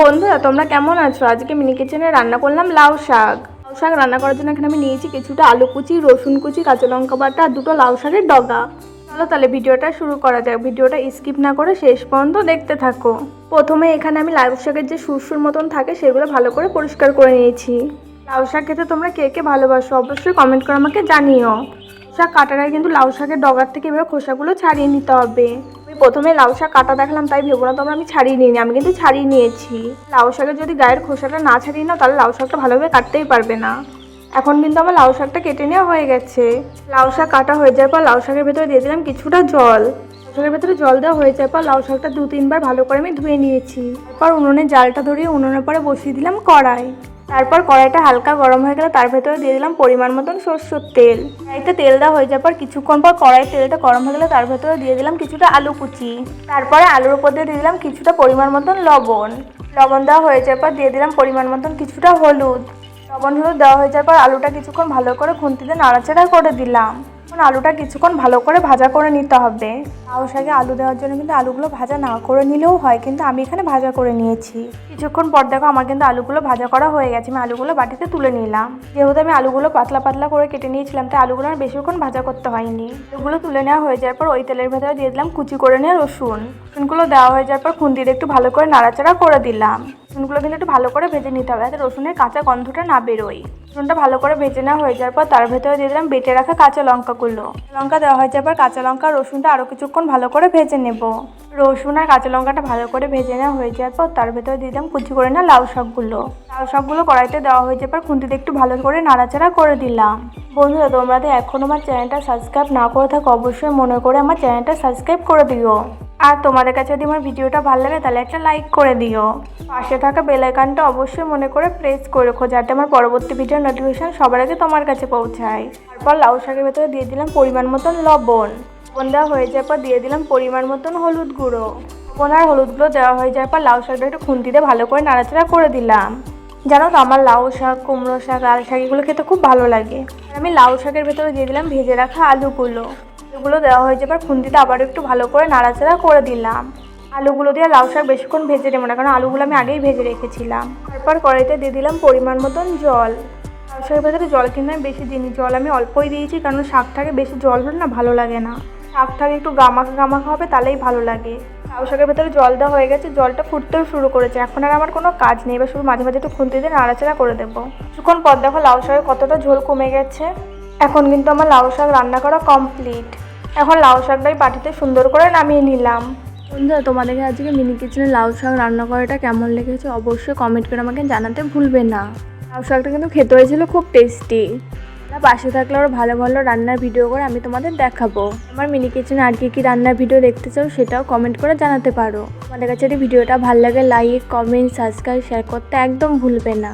বন্ধুরা, তোমরা কেমন আছো? আজকে মিনি কিচেনে রান্না করলাম লাউ শাক। লাউ শাক রান্না করার জন্য এখানে আমি নিয়েছি কিছুটা আলু কুচি, রসুন কুচি, কাঁচা লঙ্কা বাটা আর দুটো লাউ শাকের ডগা। চলো তাহলে ভিডিওটা শুরু করা যাক। ভিডিওটা স্কিপ না করে শেষ পর্যন্ত দেখতে থাকো। প্রথমে এখানে আমি লাউ শাকের যে সুরসুর মতন থাকে, সেগুলো ভালো করে পরিষ্কার করে নিয়েছি। লাউ শাক খেতে তোমরা কে কে ভালোবাসো, অবশ্যই কমেন্ট করে আমাকে জানিও। শাক কাটার আগে কিন্তু লাউ শাকের ডগার থেকে এবার খোসাগুলো ছাড়িয়ে নিতে হবে। প্রথমে লাউ শাক কাটা দেখলাম, তাই ভেবো না তোমরা আমি ছাড়িয়ে নিইনি, আমি কিন্তু ছাড়িয়ে নিয়েছি। লাউ শাকের যদি গায়ের খোসাটা না ছাড়িয়ে নাও, তাহলে লাউ শাকটা ভালোভাবে কাটতেই পারবে না। এখন কিন্তু আমার লাউ শাকটা কেটে নেওয়া হয়ে গেছে। লাউ শাক কাটা হয়ে যাওয়ার পর লাউ শাকের ভেতরে দিয়ে দিলাম কিছুটা জল। শাকের ভেতরে জল দেওয়া হয়ে যাওয়ার পর লাউ শাকটা দু তিনবার ভালো করে আমি ধুয়ে নিয়েছি। তারপর উনুনে জালটা ধরিয়ে উনুনের পরে বসিয়ে দিলাম কড়াই। তারপর কড়াইটা হালকা গরম হয়ে গেলে তার ভেতরে দিয়ে দিলাম পরিমাণ মতন সর্ষের তেল। কড়াইতে তেল দেওয়া হয়ে যাওয়ার পর কিছুক্ষণ পর কড়াই তেলটা গরম হয়ে গেলে তার ভেতরে দিয়ে দিলাম কিছুটা আলু কুচি। তারপরে আলুর উপর দিয়ে দিয়ে দিলাম কিছুটা পরিমাণ মতন লবণ। লবণ দেওয়া হয়ে যাওয়ার পর দিয়ে দিলাম পরিমাণ মতন কিছুটা হলুদ। লবণ হলুদ দেওয়া হয়ে যাওয়ার পর আলুটা কিছুক্ষণ ভালো করে খুন্তিতে নাড়াচাড়া করে দিলাম। এখন আলুটা কিছুক্ষণ ভালো করে ভাজা করে নিতে হবে। লাউ শাকে আলু দেওয়ার জন্য কিন্তু আলুগুলো ভাজা না করে নিলেও হয়, কিন্তু আমি এখানে ভাজা করে নিয়েছি। কিছুক্ষণ পর দেখো আমার কিন্তু আলুগুলো ভাজা করা হয়ে গেছে, আমি আলুগুলো বাটিতে তুলে নিলাম। যেহেতু আমি আলুগুলো পাতলা পাতলা করে কেটে নিয়েছিলাম, তাই আলুগুলো আর বেশিক্ষণ ভাজা করতে হয়নি। আলুগুলো তুলে নেওয়া হয়ে যাওয়ার পর ওই তেলের ভেতরে দিয়ে দিলাম কুচি করে নেওয়া রসুন। রসুনগুলো দেওয়া হয়ে যাওয়ার পর খুন্তিতে একটু ভালো করে নাড়াচাড়া করে দিলাম। রসুনগুলো কিন্তু একটু ভালো করে ভেজে নিতে হবে, যাতে রসুনের কাঁচা গন্ধটা না বেরোয়। রসুনটা ভালো করে ভেজে নেওয়া হয়ে যাওয়ার পর তার ভেতরে দিয়ে দিলাম বেটে রাখা কাঁচা লঙ্কাগুলো। লঙ্কা দেওয়া হয়ে যাওয়ার পর কাঁচা লঙ্কা, রসুনটা আরও কিছুক্ষণ ভালো করে ভেজে নেব। রসুন আর কাঁচা লঙ্কাটা ভালো করে ভেজে নেওয়া হয়ে যাওয়ার পর তার ভেতরে দিয়ে দিলাম কুচি করে না লাউ শাকগুলো। লাউ শাকগুলো কড়াইতে দেওয়া হয়ে যাওয়ার পর খুন্তিতে একটু ভালো করে নাড়াচাড়া করে দিলাম। বন্ধুরা, তোমরা তো এখন আমার চ্যানেলটা সাবস্ক্রাইব না করে থাকো, অবশ্যই মনে করে আমার চ্যানেলটা সাবস্ক্রাইব করে দিও। আর তোমাদের কাছে যদি আমার ভিডিওটা ভালো লাগে, তাহলে একটা লাইক করে দিও। পাশে থাকা বেলাইকানটা অবশ্যই মনে করে প্রেস করে রেখো, যাতে আমার পরবর্তী ভিডিওর নোটিফিকেশন সবার আগে তোমার কাছে পৌঁছায়। তারপর লাউ শাকের ভেতরে দিয়ে দিলাম পরিমাণ মতন লবণ। লবণ দেওয়া হয়ে যাওয়ার পর দিয়ে দিলাম পরিমাণ মতন হলুদ গুঁড়ো। লবণ আর হলুদগুলো দেওয়া হয়ে যাওয়ার পর লাউ শাকটা একটু খুন্তিতে ভালো করে নাড়াচাড়া করে দিলাম। জানো তো আমার লাউ শাক, কুমড়ো শাক, লাল শাক, এগুলো খেতে খুব ভালো লাগে। আমি লাউ শাকের ভেতরে দিয়ে দিলাম ভেজে রাখা আলুগুলো। এগুলো দেওয়া হয়ে যাবার খুন্তিতে আবার একটু ভালো করে নাড়াচাড়া করে দিলাম। আলুগুলো দিয়ে লাউ শাক বেশিক্ষণ ভেজে নেব না, কারণ আলুগুলো আমি আগেই ভেজে রেখেছিলাম। তারপর কড়াইতে দিয়ে দিলাম পরিমাণ মতন জল। লাউ শাকের ভেতরে জল কিন্তু আমি বেশি দিইনি, জল আমি অল্পই দিয়েছি, কারণ শাকটাকে বেশি জল হলে না ভালো লাগে না। শাকটাকে একটু গামাখা গামাখা হবে তাহলেই ভালো লাগে। লাউ শাকের ভেতরে জল দেওয়া হয়ে গেছে, জলটা ফুটতেও শুরু করেছে, এখন আর আমার কোনো কাজ নেই, এবার শুধু মাঝে মাঝে একটু খুন্তি দিয়ে নাড়াচাড়া করে দেবো। কিছুক্ষণ পর দেখো লাউ শাকের কতটা ঝোল কমে গেছে। এখন কিন্তু আমার লাউ শাক রান্না করা কমপ্লিট এখন লাউ শাকটাই বাটিতে সুন্দর করে নামিয়ে নিলাম। বন্ধুরা তোমাদেরকে আজকে মিনি কিচেনে লাউ শাক রান্না করাটা কেমন লেগেছে অবশ্যই কমেন্ট করে আমাকে জানাতে ভুলবে না। লাউ শাকটা কিন্তু খেতে হয়েছিল খুব টেস্টি পাশে থাকলে আরও ভালো ভালো রান্নার ভিডিও করে আমি তোমাদের দেখাবো। আমার মিনি কিচেনে আর কি কী রান্নার ভিডিও দেখতে চাও সেটাও কমেন্ট করে জানাতে পারো। তোমাদের কাছে ভিডিওটা ভালো লাগে লাইক কমেন্ট সাবস্ক্রাইব শেয়ার করতে একদম ভুলবে না।